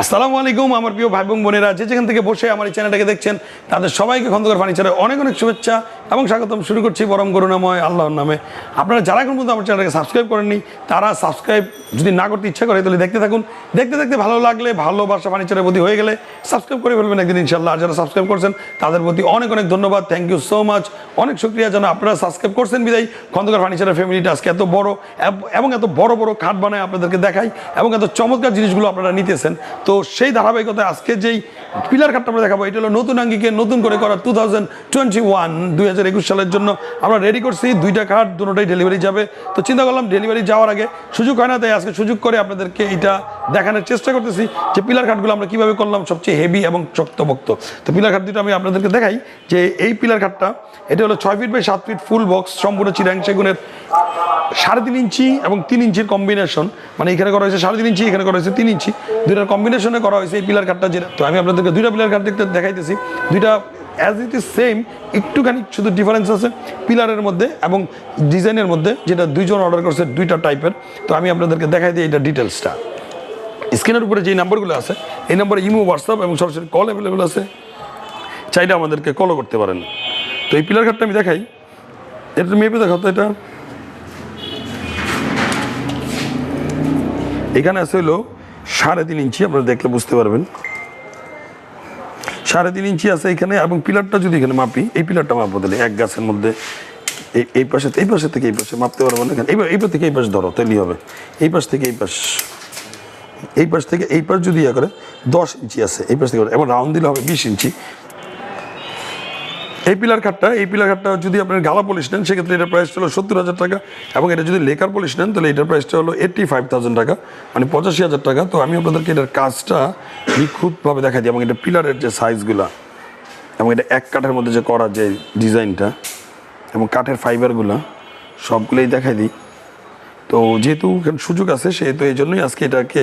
আসসালামু আলাইকুম, আমার প্রিয় ভাই বোন বোনেরা। যে যেখান থেকে বসে আমার এই চ্যানেলটাকে দেখছেন, তাদের সবাইকে খন্দকার ফার্নিচারের অনেক অনেক শুভেচ্ছা এবং স্বাগতম। শুরু করছি পরম করুণাময় আল্লাহর নামে। আপনারা যারা এখন পর্যন্ত আমার চ্যানেলটাকে সাবস্ক্রাইব করেননি, তারা সাবস্ক্রাইব যদি না করতে ইচ্ছা করে, তাহলে দেখতে থাকুন। দেখতে দেখতে ভালো লাগলে ভালোবাসা ফার্নিচারের প্রতি হয়ে গেলে সাবস্ক্রাইব করে ফেলবেন একদিন ইনশাল্লাহ আর যারা সাবস্ক্রাইব করছেন, তাদের প্রতি অনেক অনেক ধন্যবাদ। থ্যাংক ইউ সো মাচ অনেক শুক্রিয়া যেন আপনারা সাবস্ক্রাইব করছেন বিদায়। খন্দকার ফার্নিচারের ফ্যামিলিটা আজকে এত বড়, এবং এত বড় বড় খাট বানায় আপনাদেরকে দেখাই, এবং এত চমৎকার জিনিসগুলো আপনারা নিতেছেন। তো সেই ধারাবাহিকতায় আজকে যেই পিলার খাটটা আমরা দেখাবো, এটা হলো নতুন আঙ্গিকে নতুন করে করা টু থাউজেন্ড টোয়েন্টি ওয়ান দুই হাজার একুশ সালের জন্য। আমরা রেডি করছি, দুইটা খাট দুটোটাই ডেলিভারি যাবে। তো চিন্তা করলাম ডেলিভারি যাওয়ার আগে সুযোগ হয় না, তাই আজকে সুযোগ করে আপনাদেরকে এটা দেখানোর চেষ্টা করতেছি যে পিলার খাটগুলো আমরা কীভাবে করলাম সবচেয়ে হেভি এবং শক্তভক্ত তো পিলার খাট দুটো আমি আপনাদেরকে দেখাই যে এই পিলার খাটটা, এটা হলো ছয় ফিট বাই সাত ফিট ফুল বক্স সম্পূর্ণ চিরাং সেগুনের সাড়ে তিন ইঞ্চি এবং তিন ইঞ্চির কম্বিনেশন মানে এখানে করা হয়েছে সাড়ে তিন ইঞ্চি, এখানে করা হয়েছে তিন ইঞ্চি। দুইটার কম্বিনেশনে করা হয়েছে এই পিলার খাটটা যেটা তো আমি আপনাদেরকে দুইটা পিলার খাট দেখতে দেখাইতেছি। দুইটা অ্যাজ ইট ইজ সেম একটুখানি শুধু ডিফারেন্স আছে পিলারের মধ্যে এবং ডিজাইনের মধ্যে, যেটা দুইজন অর্ডার করছে দুইটা টাইপের তো আমি আপনাদেরকে দেখাই দিই এটা ডিটেলসটা স্ক্রিনের উপরে যে নাম্বারগুলো আছে, এই নাম্বারে ইমো হোয়াটসঅ্যাপ এবং সরাসরি কল অ্যাভেলেবেল আছে। চাইলে আমাদেরকে কলও করতে পারেন। তো এই পিলার কাঠটা আমি দেখাই। এটা মেপে দেখাও তো এটা। এখানে আছে হলো সাড়ে তিন ইঞ্চি, আপনারা দেখলে বুঝতে পারবেন। সাড়ে তিন ইঞ্চি আছে এখানে, এবং পিলারটা যদি এখানে মাপি, এই পিলারটা মাপবো তাহলে এক গাছের মধ্যে, এই এই পাশে এই পাশে থেকে এই পাশে মাপতে পারব না এখানে। এই পাশ থেকে এই পাশ ধরো, তাহলেই হবে। এই পাশ থেকে এই পাশ এই পাশ থেকে, এই পাশ যদি ইয়ে করে, দশ ইঞ্চি আছে, এই পাশ থেকে এবার রাউন্ড দিলে হবে বিশ ইঞ্চি। এই পিলার কাঠটা, এই পিলার কাঠটা যদি আপনার গালা পলিশ নেন, সেক্ষেত্রে এটার প্রাইসটা হলো সত্তর হাজার টাকা এবং এটা যদি লেকার পলিশ নেন, তাহলে এটার প্রাইসটা হলো এইট্টি ফাইভ থাউজেন্ড টাকা মানে পঁচাশি হাজার টাকা। তো আমি আপনাদেরকে এটার কাজটা নিখুঁতভাবে দেখাই দিই এবং এটা পিলারের যে সাইজগুলা এবং এটা এক কাঠের মধ্যে যে করা যে ডিজাইনটা এবং কাঠের ফাইবারগুলো সবগুলোই দেখাই দিই। তো যেহেতু সুযোগ আছে, সেহেতু এই জন্যই আজকে এটাকে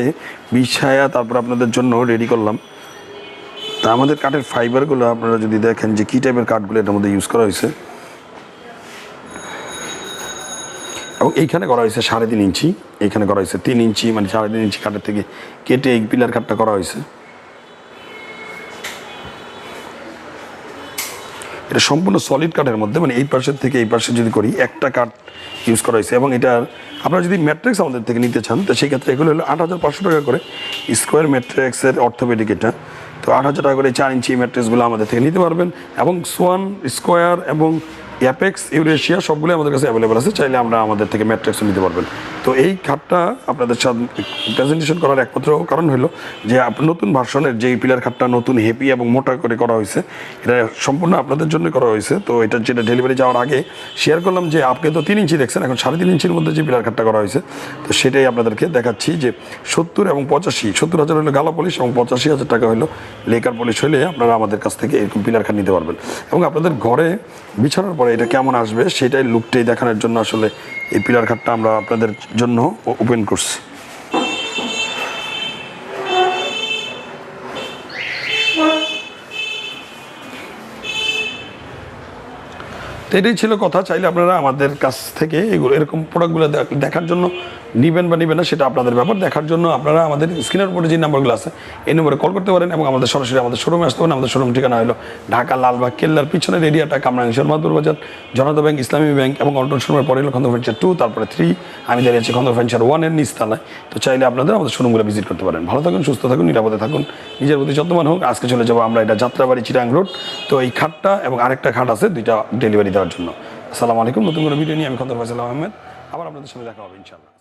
বিছায়া তারপর আপনাদের জন্য রেডি করলাম। তা আমাদের কাঠের ফাইবারগুলো আপনারা যদি দেখেন যে কী টাইপের কাঠগুলো এটার মধ্যে ইউজ করা হয়েছে। এবং এইখানে করা হয়েছে সাড়ে তিন ইঞ্চি, এইখানে করা হয়েছে তিন ইঞ্চি মানে সাড়ে তিন ইঞ্চি কাঠের থেকে কেটে এই পিলার কাঠটা করা হয়েছে। এটা সম্পূর্ণ সলিড কাঠের মধ্যে মানে এই পাশের থেকে এই পাশে যদি করি, একটা কাঠ ইউজ করা হয়েছে। এবং এটার, আপনারা যদি ম্যাট্রিক্স আমাদের থেকে নিতে চান, তো সেই ক্ষেত্রে এগুলো হলো আট হাজার পাঁচশো টাকা করে স্কোয়ার ম্যাট্রিক্সের অর্থোপেডিক এটা। তো আট হাজার টাকা করে চার ইঞ্চি ম্যাট্রেসগুলো আমাদের থেকে নিতে পারবেন। এবং সোয়ান, স্কোয়ার এবং অ্যাপেক্স, ইউরেশিয়া সবগুলো আমাদের কাছে অ্যাভেলেবেল আছে। চাইলে আমরা আমাদের থেকে ম্যাট্রেক্সও নিতে পারবেন। তো এই খাতটা আপনাদের সাথে প্রেজেন্টেশন করার একমাত্র কারণ হলো যে নতুন ভার্সনের যে পিলার খাটটা নতুন হেপি এবং মোটা করে করা হয়েছে, এটা সম্পূর্ণ আপনাদের জন্য করা হয়েছে। তো এটা যেটা ডেলিভারি যাওয়ার আগে শেয়ার করলাম যে আপনি তো তিন ইঞ্চি দেখছেন, এখন সাড়ে তিন ইঞ্চির মধ্যে যে পিলার খাটটা করা হয়েছে, তো সেটাই আপনাদেরকে দেখাচ্ছি যে সত্তর এবং পঁচাশি, সত্তর হাজার হলো গালা পলিশ এবং পঁচাশি হাজার টাকা হলো লেকার পলিশ হলে আপনারা আমাদের কাছ থেকে এরকম পিলার খাট নিতে পারবেন। এবং আপনাদের ঘরে বিছানোর পরে এটা কেমন আসবে, সেটাই লুকটাই দেখানোর জন্য আসলে এই পিলার খাটটা আমরা আপনাদের জন্য ওপেন করছি। এটাই ছিল কথা। চাইলে আপনারা আমাদের কাছ থেকে এগুলো এরকম প্রোডাক্টগুলো দেখ- দেখার জন্য নিবেন বা নিবেন না, সেটা আপনাদের ব্যাপার। দেখার জন্য আপনারা আমাদের স্ক্রিনের উপরে যে নাম্বারগুলো আছে, এই নম্বরে কল করতে পারেন এবং আমাদের সরাসরি আমাদের শোরুমে আসতে পারেন। আমাদের শোরুম ঠিকানা হলো ঢাকা লালবাগ কেল্লার পিছনের এরিয়াটা কামরাঙ্গেশ্বর মাদুর বাজার, জনতা ব্যাংক, ইসলামী ব্যাংক এবং অল্টন শোরুমের পরে হলো খন্দর ফেঞ্চার টু তারপরে থ্রি আমি দাঁড়িয়ে আছি ফেঞ্চার ওয়ানের নিচতলায় তো চাইলে আপনাদের আমাদের শোরুমগুলো ভিজিট করতে পারেন। ভালো থাকুন, সুস্থ থাকুন, নিরাপদে থাকুন। নিজের প্রতি যত্নবান হোক। আজকে চলে যাব আমরা, এটা যাত্রাবাড়ি চিরাং রোড তো এই খাটটা এবং আরেকটা খাট আছে, দুইটা ডেলিভারি দেওয়ার জন্য। আসসালামু আলাইকুম, নতুন করে ভিডিও নিয়ে আমি খন্দর ফয়সাল আহমেদ। আবার আপনাদের সঙ্গে দেখা হবে ইনশাল্লাহ